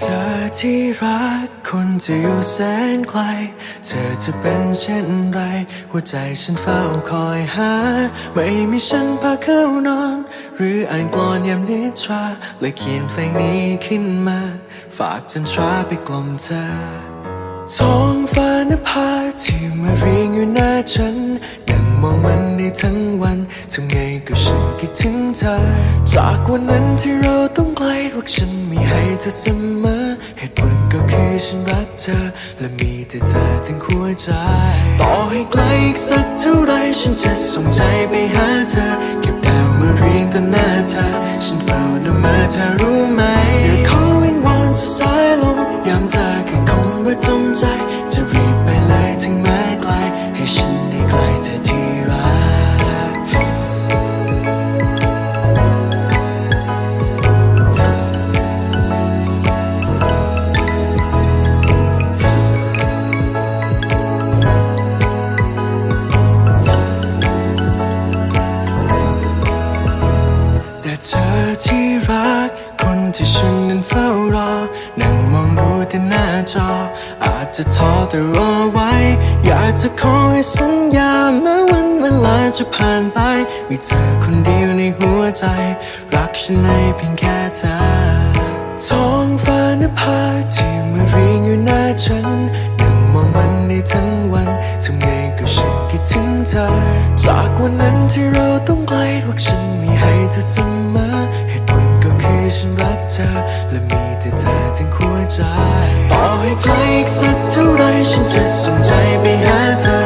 เจอที่รักคนจะอยู่แสนไกล เธอจะเป็นเช่นไร หัวใจฉันเฝ้าคอยหา ไม่มีฉันพาเข้านอน หรืออ่านกลอนยามนิทราเลยเขียนเพลงนี้ขึ้นมา ฝากจันทราไปกล่อมเธอท้องฟ้านภาที่มาเรียงอยู่หน้าฉัน มองมันได้ทั้งวันทำไงก็ฉันคิดถึงเธอ จากวันนั้นที่เราต้องไกลรักฉันมีให้เธอเสมอ เหตุผลก็คือฉันรักเธอ และมีแต่เธอทั้งหัวใจ ต่อให้ไกลอีกสักเท่าไรฉันจะส่งใจไปหาเธอ เก็บดาวมาเรียงต่อหน้าเธอ ฉันเฝ้าละเมาเธอรู้ไหม เธอที่รัก คนที่ฉันนั้นเฝ้ารอ นั่งมองดูแต่หน้าจอ อาจจะท้อแต่รอไว้ อยากจะขอให้สัญญาแม้วันเวลาจะผ่านไป มีเธอคนเดียวในหัวใจ รักฉันในเพียงแค่เธอท้องฟ้านภาที่มื เธอ จากวันนั้นที่เราต้องไกลรักฉันมีให้เธอเสมอเหตุผลก็คือฉันรักเธอ และมีแต่เธอทั้งหัวใจ ต่อให้ไกลอีกสักเท่าไรฉันจะส่งใจไปหาเธอ